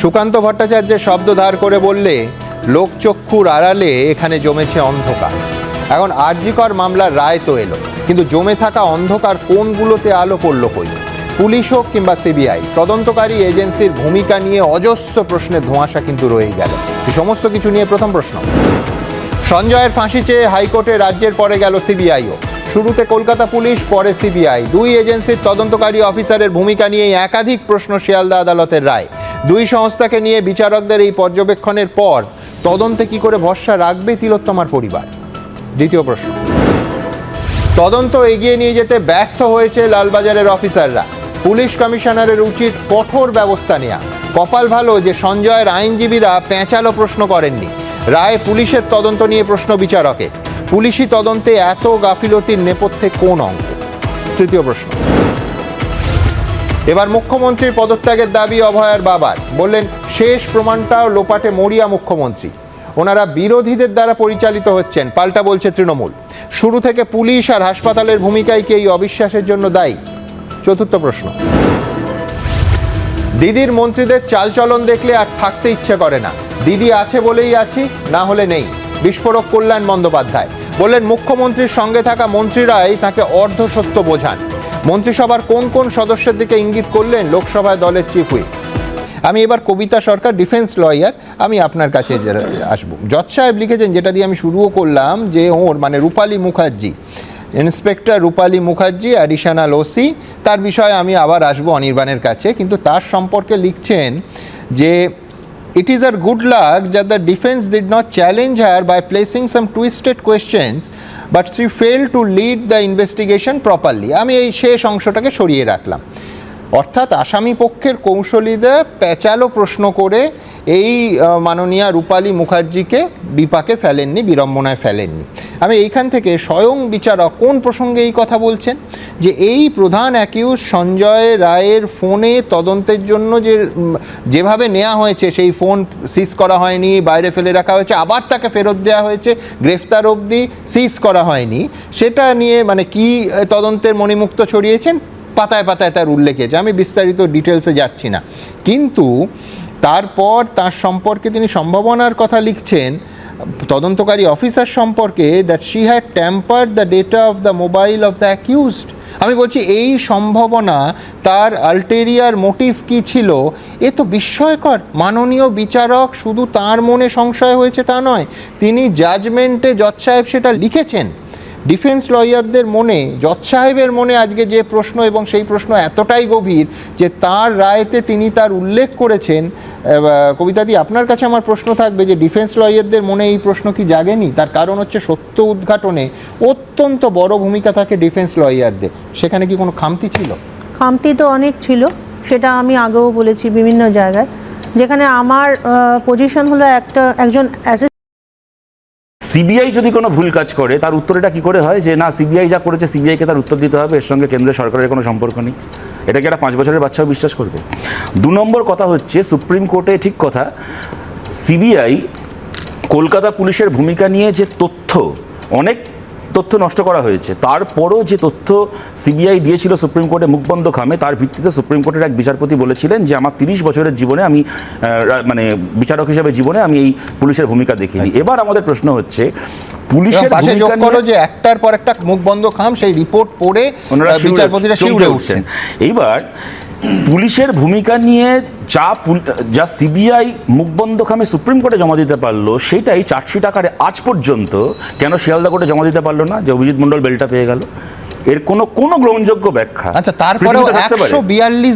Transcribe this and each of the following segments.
সুকান্ত ভট্টাচার্যের শব্দ ধার করে বললে, লোকচক্ষুর আড়ালে এখানে জমেছে অন্ধকার। এখন আরজিকর মামলার রায় তো এলো, কিন্তু জমে থাকা অন্ধকার কোনগুলোতে আলো পড়ল কই? পুলিশ হোক কিংবা সিবিআই, তদন্তকারী এজেন্সির ভূমিকা নিয়ে অজস্র প্রশ্নের ধোঁয়াশা কিন্তু রয়ে গেল। সমস্ত কিছু নিয়ে প্রথম প্রশ্ন। সঞ্জয়ের ফাঁসি চেয়ে হাইকোর্টে রাজ্যের পরে গেল সিবিআইও। শুরুতে কলকাতা পুলিশ, পরে সিবিআই। দুই এজেন্সির তদন্তকারী অফিসারের ভূমিকা নিয়ে একাধিক প্রশ্ন শিয়ালদা আদালতের রায়। দুই সংস্থাকে নিয়ে বিচারকদের এই পর্যবেক্ষণের পর তদন্তে কি করে ভরসা রাখবে তিলোত্তমার পরিবার? দ্বিতীয় প্রশ্ন। তদন্ত এগিয়ে নিয়ে যেতে ব্যর্থ হয়েছে লালবাজারের অফিসাররা। পুলিশ কমিশনারের উচিত কঠোর ব্যবস্থা নেওয়া কপাল ভালো যে সঞ্জয়ের আইনজীবীরা পেঁচালো প্রশ্ন করেননি। রায় পুলিশের তদন্ত নিয়ে প্রশ্ন বিচারকে। পুলিশি তদন্তে এত গাফিলতির নেপথ্যে কোন অঙ্ক তৃতীয় প্রশ্ন। এবার মুখ্যমন্ত্রীর পদত্যাগের দাবি অভয়ার বাবার। বললেন, শেষ প্রমাণটাও লোপাটে মরিয়া মুখ্যমন্ত্রী। ওনারা বিরোধীদের দ্বারা পরিচালিত হচ্ছেন। পাল্টা বলছে তৃণমূল। শুরু থেকে পুলিশ আর হাসপাতালের ভূমিকাই কি এই অবিশ্বাসের জন্য দায়ী? চতুর্থ প্রশ্ন। দিদির মন্ত্রীদের চালচলন দেখলে আর থাকতে ইচ্ছে করে না। দিদি আছে বলেই আছি, না হলে নেই। বিস্ফোরক কল্যাণ বন্দ্যোপাধ্যায়। বললেন, মুখ্যমন্ত্রীর সঙ্গে থাকা মন্ত্রীরাই তাকে অর্ধসত্য বোঝান। মন্ত্রিসভার কোন কোন সদস্যের দিকে ইঙ্গিত করলেন লোকসভায় দলের চিফ হুইপ? আমি এবার কবিতা সরকার ডিফেন্স লয়ার আমি আপনার কাছে আসব। জজ সাহেব লিখেছেন যেটা দিয়ে আমি শুরুও করলাম যে ওর মানে Rupali Mukherjee inspector Rupali Mukherjee additional OC তার বিষয়ে আমি আবার আসব অনির্বাণের কাছে। কিন্তু তার সম্পর্কে লিখছেন যে It is a good luck that the defense did not challenge her by placing some twisted questions, but she fail to lead the investigation properly আমি এই শেষ অংশটাকে সরিয়ে রাখলাম। অর্থাৎ আসামি পক্ষের কৌশলীদের প্যাচালো প্রশ্ন করে এই মাননীয়া রূপালী মুখার্জিকে বিপাকে ফেলেননি, বিড়ম্বনায় ফেলেননি। আমি এইখান থেকে স্বয়ং বিচারক কোন প্রসঙ্গে এই কথা বলছেন? যে এই প্রধান অ্যাকিউজ সঞ্জয় রায়ের ফোনে তদন্তের জন্য যে যেভাবে নেওয়া হয়েছে, সেই ফোন সিজ করা হয়নি, বাইরে ফেলে রাখা হয়েছে, আবার তাকে ফেরত দেওয়া হয়েছে, গ্রেফতার অবধি সিজ করা হয়নি, সেটা নিয়ে মানে কি তদন্তের মণিমুক্ত ছড়িয়েছেন? পাতায় পাতায় তার উল্লেখ আছে। আমি বিস্তারিত ডিটেলসে যাচ্ছি না। কিন্তু তারপর তার সম্পর্কে তিনি সম্ভাবনার কথা লিখছেন, তদন্তকারী অফিসার সম্পর্কে that she had tamper the data of the mobile of the accused আমি বলছি, এই সম্ভাবনা তার আলটেরিয়ার মোটিভ কি ছিল? এ তো বিস্ময়কর। মাননীয় বিচারক শুধু তার মনে সংশয় হয়েছে তা নয়, তিনি জাজমেন্টে জজ সাহেব সেটা লিখেছেন। ডিফেন্স লয়ারদের মনে, জজ সাহেবের মনে আজকে যে প্রশ্ন এবং সেই প্রশ্ন এতটাই গভীর যে তার রায়তে তিনি তার উল্লেখ করেছেন কবিতাদি, আপনার কাছে আমার প্রশ্ন থাকবে যে ডিফেন্স লয়ারদের মনে এই প্রশ্ন কি জাগেনি? তার কারণ হচ্ছে সত্য উদ্ঘাটনে অত্যন্ত বড় ভূমিকা থাকে ডিফেন্স লয়ারদের। সেখানে কি কোনো খামতি ছিল? খামতি তো অনেক ছিল, সেটা আমি আগেও বলেছি বিভিন্ন জায়গায়। যেখানে আমার পজিশন হলো একটা, একজন সিবিআই যদি কোনো ভুল কাজ করে, তার উত্তর এটা কী করে হয়? যে না, সিবিআই যা করেছে, সিবিআইকে তার উত্তর দিতে হবে, এর সঙ্গে কেন্দ্রের সরকারের কোনো সম্পর্ক নেই। এটাকে একটা পাঁচ বছরের বাচ্চাও বিশ্বাস করবে? দু নম্বর কথা হচ্ছে, সুপ্রিম কোর্টে ঠিক কথা, সিবিআই কলকাতা পুলিশের ভূমিকা নিয়ে যে তথ্য, অনেক তথ্য নষ্ট করা হয়েছে। তারপরও যে তথ্য সিবিআই দিয়েছিল সুপ্রিম কোর্টে মুখবন্ধ খামে তার ভিত্তিতে সুপ্রিম কোর্টের এক বিচারপতি বলেছিলেন যে আমার তিরিশ বছরের জীবনে আমি মানে বিচারক হিসেবে জীবনে আমি এই পুলিশের ভূমিকা দেখিনি। এবার আমাদের প্রশ্ন হচ্ছে পুলিশের ভূমিকা নিয়ে যে একটার পর একটা মুখ বন্ধ খাম সেই রিপোর্ট পড়ে বিচারপতিরা শিউরে উঠছেন। এইবার পুলিশের ভূমিকা নিয়ে যা যা সিবিআই মুখবন্ধ খামে সুপ্রিম কোর্টে জমা দিতে পারল সেটাই চার্জশিট টাকার আজ পর্যন্ত কেন শিয়ালদা কোর্টে জমা দিতে পারল না, যে অভিজিৎ মণ্ডল বেলটা পেয়ে গেল? এর কোনো কোনো গ্রহণযোগ্য ব্যাখ্যা আচ্ছা তারপরেও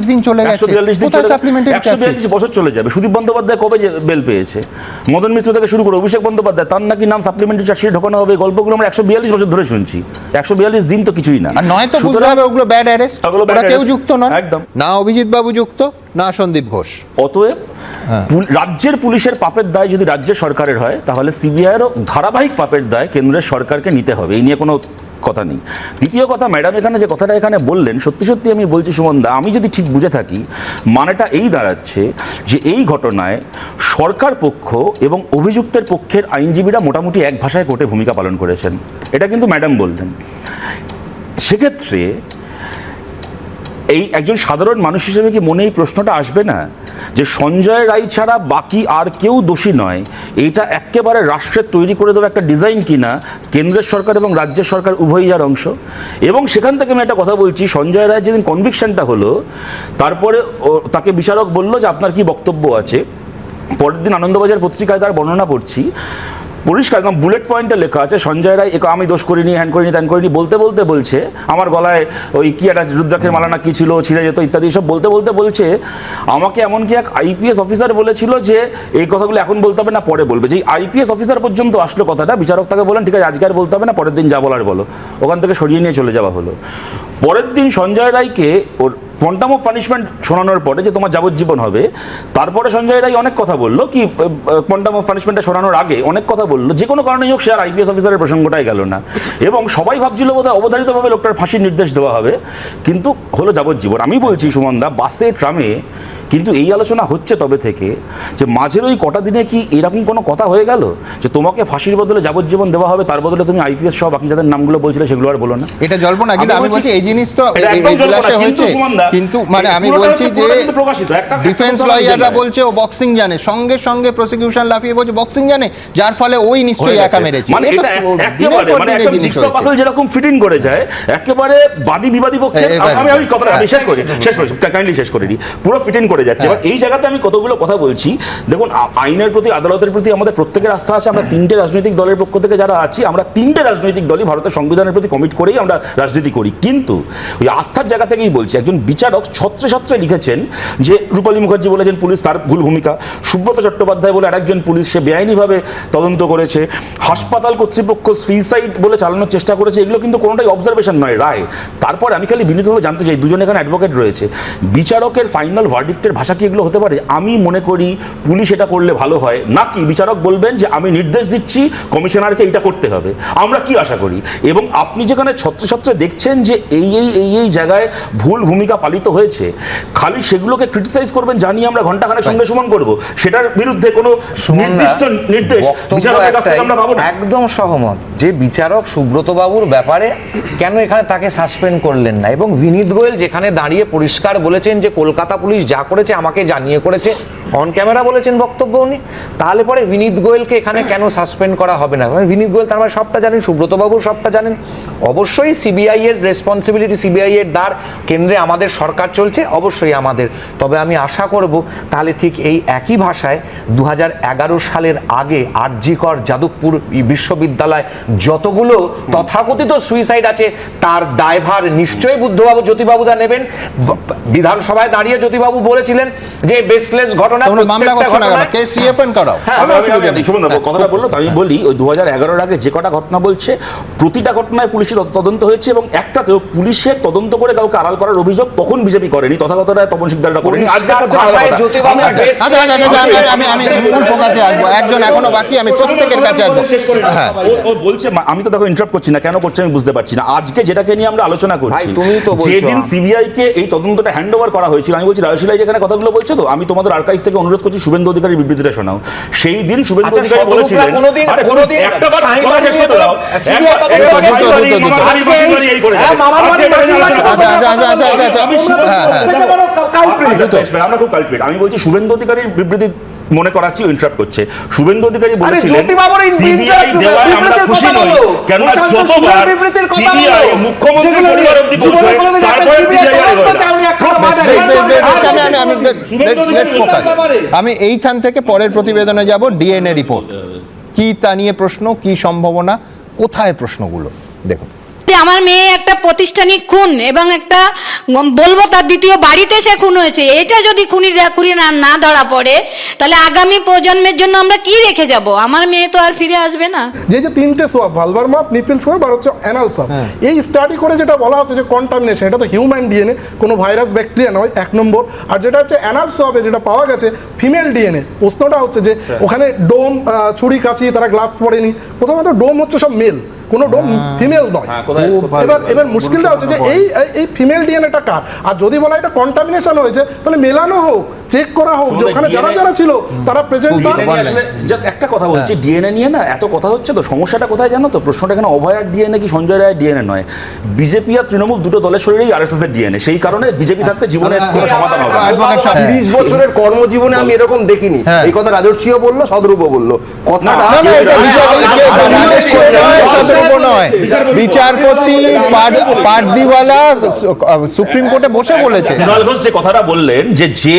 দিন চলে গেছে। 142 দিন চলে- সাপ্লিমেন্টারি 142 বছর চলে যাবে। সুদীপ বন্দ্যোপাধ্যায় কবে বেল পেয়েছে? মদন মিত্র থেকে শুরু করে অভিষেক বন্দ্যোপাধ্যায় তার নাকি নাম সাপ্লিমেন্টারি চার্জশিট ঢোকানো হবে। গল্পগুলো আমরা একশো বিয়াল্লিশ বছর ধরে শুনছি। একশো বিয়াল্লিশ দিন তো কিছুই না। আর নয় তো বুঝতে হবে ওগুলো ব্যাড অ্যারেস্ট ওরা কেউ যুক্ত নন। একদম। না অভিজিৎ বাবু যুক্ত না সন্দীপ ঘোষ। অতএব হ্যাঁ। রাজ্যের পুলিশের পাপের দায় যদি রাজ্যের সরকারের হয় তাহলে সিবিআইয়েরও ধারাবাহিক পাপের দায় কেন্দ্রের সরকারকে নিতে হবে। এই নিয়ে কোনো কথা নেই। দ্বিতীয় কথা ম্যাডাম এখানে যে কথাটা এখানে বললেন, সত্যি সত্যি আমি বলছি সুমন দা, আমি যদি ঠিক বুঝে থাকি, মানেটা এই দাঁড়াচ্ছে যে এই ঘটনায় সরকার পক্ষ এবং অভিযুক্তের পক্ষের আইনজীবীরা মোটামুটি এক ভাষায় কোর্টে ভূমিকা পালন করেছেন। এটা কিন্তু ম্যাডাম বললেন। সেক্ষেত্রে এই একজন সাধারণ মানুষ হিসেবে কি মনে এই প্রশ্নটা আসবে না? যে সঞ্জয় রায় ছাড়া বাকি আর কেউ দোষী নয়, এটা একেবারে রাষ্ট্রের তৈরি করে দেওয়া একটা ডিজাইন কিনা, কেন্দ্রের সরকার এবং রাজ্যের সরকার উভয়ই যার অংশ। এবং সেখান থেকে আমি একটা কথা বলছি, সঞ্জয় রায় যেদিন কনভিকশনটা হলো, তারপরে তাকে বিচারক বলল যে আপনার কি বক্তব্য আছে? পরের দিন আনন্দবাজার পত্রিকায় তার বর্ণনা পড়ছি। পরিষ্কার একদম বুলেট পয়েন্টে লেখা আছে, সঞ্জয় রায়, একে আমি দোষ করিনি হ্যান করিনি, ত্যান করিনি, বলতে বলতে বলছে, আমার গলায় ওই কি একটা রুদ্রাক্ষের মালা না কি ছিল, ছিঁড়ে যেত ইত্যাদি সব বলতে বলতে বলছে, আমাকে এমনকি এক আইপিএস অফিসার বলেছিল যে, এই কথাগুলো এখন বলতে হবে না, পরে বলবে। যে আইপিএস অফিসার পর্যন্ত আসলো কথাটা, বিচারক তাকে বলেন ঠিক আছে, আজকে আর বলতে হবে না, পরের দিন যা বলার বলো। ওখান থেকে সরিয়ে নিয়ে চলে যাওয়া হলো। পরের দিন সঞ্জয় রায়কে ওর কোয়ান্টাম অফ পানিশমেন্ট শোনানোর পরে যে তোমার যাবজ্জীবন হবে, তারপরে সঞ্জয় রায় অনেক কথা বলল কি কোয়ান্টাম অফ পানিশমেন্টটা শোনানোর আগে অনেক কথা বলল, যে কোনো কারণে হোক সে আর আইপিএস অফিসারের প্রসঙ্গটাই গেল না। এবং সবাই ভাবছিল বোধহয় অবধারিতভাবে লোকটার ফাঁসির নির্দেশ দেওয়া হবে, কিন্তু হলো যাবজ্জীবন। আমি বলছি, সুমনদা, বাসে, ট্রামে কিন্তু এই আলোচনা হচ্ছে তবে থেকে যে মাঝের ওই কটা দিনে কি এরকম কোনো কথা হয়ে গেল যে তোমাকে ফাঁসির বদলে যাবজ্জীবন দেওয়া হবে তার বদলে তুমি আইপিএস সহ বাকি যাদের নামগুলো বলছিলে সেগুলো আর বলো না এটা জল্পনা কিন্তু আমি বলছি এই জিনিস তো কিন্তু হয়েছে কিন্তু মানে আমি বলছি যে প্রকাশিত, একটা- একটা ডিফেন্স লয়াররা বলছে ও বক্সিং জানে সঙ্গে সঙ্গে প্রসিকিউশন লাফিয়ে বলছে বক্সিং জানে যার ফলে ওই নিশ্চয়ই একা। মেরেছে মানে এটা একেবারে মানে একদম জিক্সা। পাজল যেরকম ফিটিং করে যায় একেবারে বাদী বিবাদী পক্ষে আমি আমি কথাটা শেষ করি হ্যাঁ। শেষ করি কাইন্ডলি শেষ করে দিই পুরো ফিটিং করে যাচ্ছে। এবার এই জায়গাতে আমি কতগুলো কথা বলছি দেখুন আইনের প্রতি আদালতের প্রতি আমাদের প্রত্যেকের আস্থা আছে। আমরা তিনটে রাজনৈতিক দলের পক্ষ থেকে যারা আছি আমরা তিনটে রাজনৈতিক দলই ভারতের সংবিধানের প্রতি কমিট করেই আমরা রাজনীতি করি। কিন্তু ওই আস্থার জায়গা থেকেই বলছি একজন বিচারক ছত্রে ছত্রে লিখেছেন যে রূপালী মুখার্জি বলেছেন পুলিশ তার ভুল ভূমিকা। সুব্রত চট্টোপাধ্যায় বলে আরেকজন পুলিশ সে বেআইনিভাবে তদন্ত করেছে। হাসপাতাল কর্তৃপক্ষ সুইসাইড বলে চালানোর চেষ্টা করেছে। এগুলো কিন্তু কোনোটাই অবজারভেশন নয় রায়। তারপর আমি খালি বিনীতভাবে জানতে চাই দুজন এখানে অ্যাডভোকেট রয়েছে। বিচারকের ফাইনাল ভার্ডিক্টের ভাষা কি এগুলো হতে পারে? আমি মনে করি পুলিশ এটা করলে ভালো হয়। নাকি বিচারক বলবেন যে আমি নির্দেশ দিচ্ছি কমিশনারকে এটা করতে হবে। আমরা কি আশা করি? এবং আপনি যেখানে ছত্রে ছত্রে দেখছেন যে এই এই এই এই জায়গায় ভুল ভূমিকা পালিত হয়েছে খালি সেগুলোকে ক্রিটিসাইজ করবেন জানি আমরা ঘন্টাখানের সঙ্গে সুমন করব। সেটার বিরুদ্ধে কোনো নির্দিষ্ট নির্দেশ বিচারকের কাছ থেকে আমরা পাবো না। একদম সহমত যে বিচারক সুব্রত বাবুর ব্যাপারে কেন এখানে তাকে সাসপেন্ড করলেন না? এবং বিনীত গোয়েল যেখানে দাঁড়িয়ে পরিষ্কার বলেছেন যে কলকাতা পুলিশ যা করেছে আমাকে জানিয়ে করেছে। অন ক্যামেরা বলেছেন বক্তব্য উনি। তাহলে পরে বিনীত গোয়েলকে এখানে কেন সাসপেন্ড করা হবে না? বিনীত গোয়েল তার মানে সবটা জানেন, সুব্রতবাবু সবটা জানেন। অবশ্যই সিবিআই এর রেসপন্সিবিলিটি সিবিআই এর দ্বার কেন্দ্রে আমাদের সরকার চলছে, অবশ্যই আমাদের। তবে আমি আশা করব, তাহলে ঠিক এই একই ভাষায় দু হাজার এগারো সালের আগে আরজিকর যাদবপুর বিশ্ববিদ্যালয় যতগুলো তথাকথিত সুইসাইড আছে, তার দায়ভার নিশ্চয়ই বুদ্ধবাবু জ্যোতিবাবুদা নেবেন। বিধানসভায় দাঁড়িয়ে জ্যোতিবাবু বলেছিলেন যে বেসলেস ঘটনা তোমরা মামলা করছ না কেস রিওপেন করাও। হ্যাঁ, আমি- কথাটা বলল বলি ওই দু হাজার আগে যে কটা ঘটনা বলছে প্রতিটা ঘটনায় পুলিশের তদন্ত হয়েছে এবং একটাতেও পুলিশের তদন্ত করে কাউকে আড়াল করার অভিযোগ তখন বিজেপি করেনি তথাগত রায় তপন শিকদাররা করেনি। আমি- আচ্ছা আচ্ছা আচ্ছা, আমি আমি আমি মূল ফোকাসে আসব। একজন এখনও বাকি আমি প্রত্যেকের কাছে আসব। হ্যাঁ। ও- ও বলছে আমি তো দেখো ইন্টারাপ্ট করছি না কেন করছে আমি বুঝতে পারছি না। আজকে যেটাকে নিয়ে আমরা আলোচনা করছি তুমিই তো বলছো। যেদিন সিবিআই কে এই তদন্তটা হ্যান্ড ওভার করা হয়েছিল আমি বলছি রায়শিলাই যেখানে কথাগুলো বলছো তো? আমি তোমাদের আর্কাইভ থেকে অনুরোধ করছি শুভেন্দু অধিকারী বিবৃতিটা শোনাও সেই দিন শুভেন্দু আচ্ছা, অধিকারী বলেছিলেন হ্যাঁ, আচ্ছা আচ্ছা আচ্ছা আচ্ছা আচ্ছা আচ্ছা হ্যাঁ হ্যাঁ আমরা খুব কালপিট আমি বলছি শুভেন্দু অধিকারীর বিবৃতি মনে করাচ্ছি ইন্টারাপ্ট করছে শুভেন্দু অধিকারী বলেছিলেন জ্যোতিবাবুর সিবিআই দেওয়ায় আমরা খুশি নই কেননা যতবার সিংহের বিবৃতির কথা বলো। সিবিআই মুখ্যমন্ত্রী পরিবার অব্দি জীবনে পৌঁছয় কোনোদিন একটা তারপরে সিবিআই তদন্ত এগোয় না। চাওনি, এখনও খুব বাধা বেশি- নেই। wait, wait, wait, আর আমি আমি আমি শুভেন্দু লেটস অধিকারী ফোকাস ব্যাপারে। আমি এইখান থেকে পরের প্রতিবেদনে যাব ডিএনএ রিপোর্ট কি তা নিয়ে প্রশ্ন কি সম্ভাবনা কোথায় প্রশ্নগুলো দেখুন যে আমার মেয়ে একটা প্রতিষ্ঠানিক খুন এবং একটা বলব তার দ্বিতীয় বাড়িতে সে খুন হয়েছে এটা যদি খুনি খুনি না না ধরা পড়ে তাহলে আগামী প্রজন্মের জন্য আমরা কি রেখে যাব? আমার মেয়ে তো আর ফিরে আসবে না। যে যে তিনটে সোয়াব ভালভার মাপ নিপিল সোয়াব আর হচ্ছে অ্যানাল সোয়াব। এই স্টাডি করে যেটা বলা হচ্ছে যে কন্টামিনেশন এটা তো হিউম্যান ডিএনএ কোনো ভাইরাস ব্যাকটেরিয়া নয় এক নম্বর। আর যেটা হচ্ছে অ্যানাল সোয়াবে যেটা পাওয়া গেছে ফিমেল ডিএনএ প্রশ্নটা হচ্ছে যে ওখানে ডোম ছুরি কাছি তারা গ্লাভস পরেনি। প্রথমত ডোম হচ্ছে সব মেল কোনো ডোম ফিমেল নয় হ্যাঁ, এবার এবার মুশকিলটা হচ্ছে যে এই এই ফিমেল ডিএনএটা কার আর যদি বলা এটা কন্টামিনেশন হয়েছে তাহলে মেলানো হোক চেক করা হোক যে ওখানে যারা যারা ছিল তারা প্রেজেন্ট জাস্ট একটা কথা হ্যাঁ। বলছি ডিএনএ নিয়ে না এত কথা হচ্ছে তো সমস্যাটা কোথায় জানো তো প্রশ্নটা এখানে অভয়ার ডিএনএ কি সঞ্জয় রায়ের ডিএনএ নয় বিজেপি আর তৃণমূল দুটো দলের শরীরেই আরএসএস এর ডিএনএ সেই কারণে বিজেপি থাকতে জীবনে কোনো সমাধান হবে। তিরিশ বছরের কর্মজীবনে আমি এরকম দেখিনি হ্যাঁ। এই কথা রাজর্ষিও বলল সদরূপও বলল কথাটা নয়। বিচারপতি পার- পারদিওয়ালা সুপ্রিম কোর্টে বসে বলেছে। কুণাল ঘোষ যে কথাটা বললেন যে যে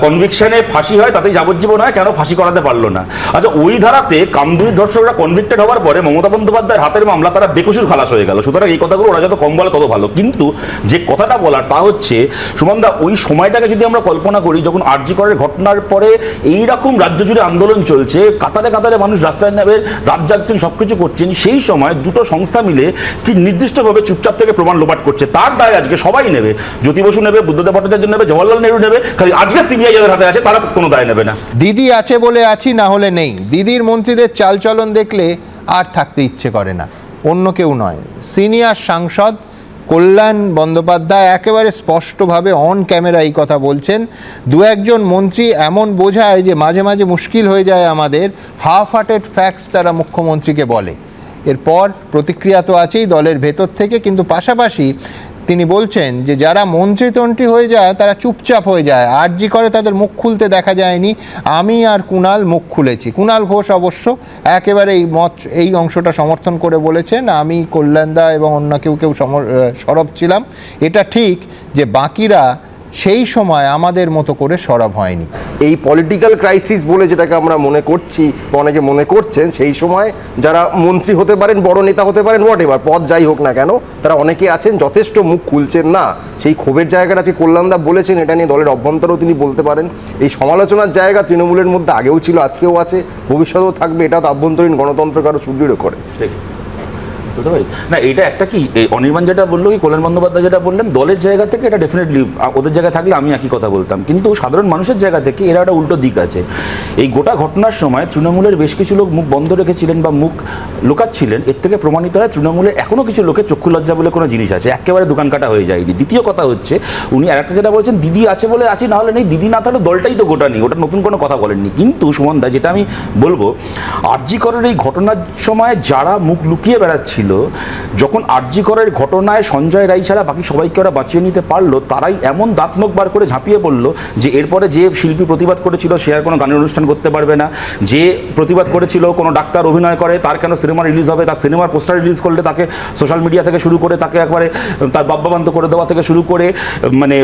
কনভিকশনে ফাঁসি হয় তাতেই যাবজ্জীবন হয় কেন ফাঁসি করাতে পারল না? আচ্ছা ওই ধারাতে কামদুরি ধর্ষকরা কনভিক্টেড হওয়ার পরে মমতা বন্দ্যোপাধ্যায়ের হাতের মামলা তারা বেকসুর খালাস হয়ে গেল। সুতরাং এই কথাগুলো ওরা যত কম বলে তত ভালো। কিন্তু যে কথাটা বলার তা হচ্ছে সুমনদা ওই সময়টাকে যদি আমরা কল্পনা করি যখন আরজি করের ঘটনার পরে এই রকম রাজ্য জুড়ে আন্দোলন চলছে কাতারে কাতারে মানুষ রাস্তায় নেবে রাত জাগছেন সবকিছু করছেন সেই সময় দুটো সংস্থা মিলে কি নির্দিষ্টভাবে চুপচাপ থেকে প্রমাণ লোপাট করছে? তার দায় আজকে সবাই নেবে। জ্যোতি বসু নেবে, বুদ্ধদেব ভট্টাচার্য নেবে, জওয়াহরলাল নেহরু নেবে। খালি আজকে সিবিআই যাদের হাতে আছে, তারা কোনো দায় নেবে না। দিদি আছে বলে আছি, না হলে নেই। দিদির মন্ত্রীদের চালচলন দেখলে আর থাকতে ইচ্ছে করে না। অন্য কেউ নয়। সিনিয়র সাংসদ কল্যাণ বন্দ্যোপাধ্যায় একেবারে স্পষ্টভাবে অন ক্যামেরা এই কথা বলছেন। দু একজন মন্ত্রী এমন বোঝায় যে মাঝে মাঝে মুশকিল হয়ে যায় আমাদের। হাফ হার্টেড ফ্যাক্টস তারা মুখ্যমন্ত্রীকে বলে। এরপর প্রতিক্রিয়া তো আছেই দলের ভেতর থেকে, কিন্তু পাশাপাশি তিনি বলছেন যে যারা মন্ত্রীতন্ত্রী হয়ে যায়, তারা চুপচাপ হয়ে যায়। আরজি করে তাদের মুখ খুলতে দেখা যায়নি। আমি আর কুণাল মুখ খুলেছি। কুণাল ঘোষ অবশ্য একেবারে এই মত, এই অংশটা সমর্থন করে বলেছেন, আমি, কল্যাণদা এবং অন্য কেউ কেউ সরব ছিলাম। এটা ঠিক যে বাকিরা সেই সময় আমাদের মতো করে সরব হয়নি। এই পলিটিক্যাল ক্রাইসিস বলে যেটাকে আমরা মনে করছি বা অনেকে মনে করছেন সেই সময় যারা মন্ত্রী হতে পারেন বড় নেতা হতে পারেন হোয়াট এবার পদ যাই হোক না কেন তারা অনেকে আছেন যথেষ্ট মুখ খুলছেন না। সেই ক্ষোভের জায়গাটা যে কল্যাণদা বলেছেন এটা নিয়ে দলের অভ্যন্তরেও তিনি বলতে পারেন। এই সমালোচনার জায়গা তৃণমূলের মধ্যে আগেও ছিল আজকেও আছে ভবিষ্যতেও থাকবে এটা তো আভ্যন্তরীণ গণতন্ত্রকে আরও সুদৃঢ় করে। ঠিক। বুঝতে পারি না, এটা একটা কি অনির্বাণ যেটা বলল কি কল্যাণ বন্দ্যোপাধ্যায় যেটা বললেন, দলের জায়গা থেকে এটা ডেফিনেটলি ওদের জায়গায় থাকলে আমি একই কথা বলতাম। কিন্তু সাধারণ মানুষের জায়গা থেকে এরা একটা উল্টো দিক আছে। এই গোটা ঘটনার সময় তৃণমূলের বেশ কিছু লোক মুখ বন্ধ রেখেছিলেন বা মুখ লুকাচ্ছিলেন, এর থেকে প্রমাণিত হয় তৃণমূলের এখনও কিছু লোকের চক্ষু লজ্জা বলে কোনো জিনিস আছে। একেবারে দোকান কাটা হয়ে যায়নি। দ্বিতীয় কথা হচ্ছে, উনি আরেকটা যেটা বলছেন, দিদি আছে বলে আছি না হলে নেই। দিদি না থাকলে দলটাই তো গোটা নেই। ওটা নতুন কোনো কথা বলেননি। কিন্তু সুমন দা, যেটা আমি বলব আরজি করের এই ঘটনার সময় যারা মুখ লুকিয়ে বেড়াচ্ছিল যখন আরজি করের ঘটনায় সঞ্জয় রায় ছাড়া বাকি সবাইকে ওরা বাঁচিয়ে নিতে পারল, তারাই এমন দাঁত নখ বার করে ঝাঁপিয়ে পড়ল যে এরপরে যে শিল্পী প্রতিবাদ করেছিল সে আর কোনো গানের অনুষ্ঠান করতে পারবে না। যে প্রতিবাদ করেছিল, কোনো ডাক্তার অভিনয় করে, তার কেন সিনেমা রিলিজ হবে, তার সিনেমার পোস্টার রিলিজ করলে তাকে সোশ্যাল মিডিয়া থেকে শুরু করে, তাকে একবারে তার বাব্যাবান্ত করে দেওয়া থেকে শুরু করে মানে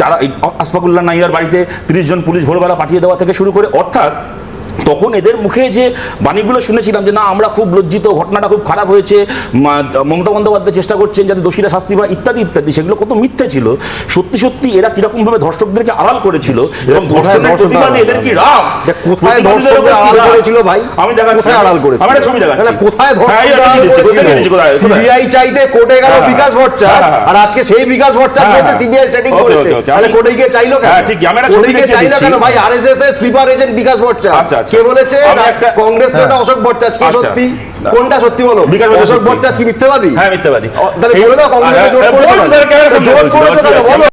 যারা আসফাকুল্লাহ নাইয়ার বাড়িতে তিরিশ জন পুলিশ ভোরবেলা পাঠিয়ে দেওয়া থেকে শুরু করে, অর্থাৎ তখন এদের মুখে যে বাণীগুলো শুনেছিলাম যে না আমরা খুব লজ্জিত ঘটনাটা খুব খারাপ হয়েছে মমতা বন্দ্যোপাধ্যায় চেষ্টা করছেন যাতে দোষীরা শাস্তি পায় ইত্যাদি ইত্যাদি সেগুলো কত মিথ্যে ছিল সত্যি সত্যি এরা কীরকম ভাবে ধর্ষকদেরকে আড়াল করেছিল এবং কোথায় ধর্ষণের ধর্ষকদের প্রতিবাদে এদের কি রাগ কোথায় ধর্ষকদের আড়াল করেছিল ভাই? আমি দেখাচ্ছি আড়াল করেছিল? আমার ছবি দেখাচ্ছি কোথায় হ্যাঁ, ধর্ষকদের? সিবিআই চাইতে কোর্টে গেল হ্যাঁ, বিকাশ ভট্টাচার্য হ্যাঁ। আর আজকে সেই বিকাশ ভট্টাচার্য। সিবিআই সেটিং করেছে ওকে, ওকে, তাহলে কোর্টে গিয়ে চাইলো কেন হ্যাঁ, ঠিকই, আমি একটা ছবি কোর্টে গিয়ে চাইলো কেন ভাই আরএসএস এর স্লিপার এজেন্ট বিকাশ ভট্টাচার্য আচ্ছা। কে বলেছে? কংগ্রেস নেতা অশোক ভট্টাচার্য কে আচ্ছা। সত্যি কোনটা সত্যি বলো? বিকাশ অশোক সত্যি। কি মিথ্যাবাদী? হ্যাঁ মিথ্যাবাদী। তাহলে বলে দাও কংগ্রেসে হ্যাঁ। বলো।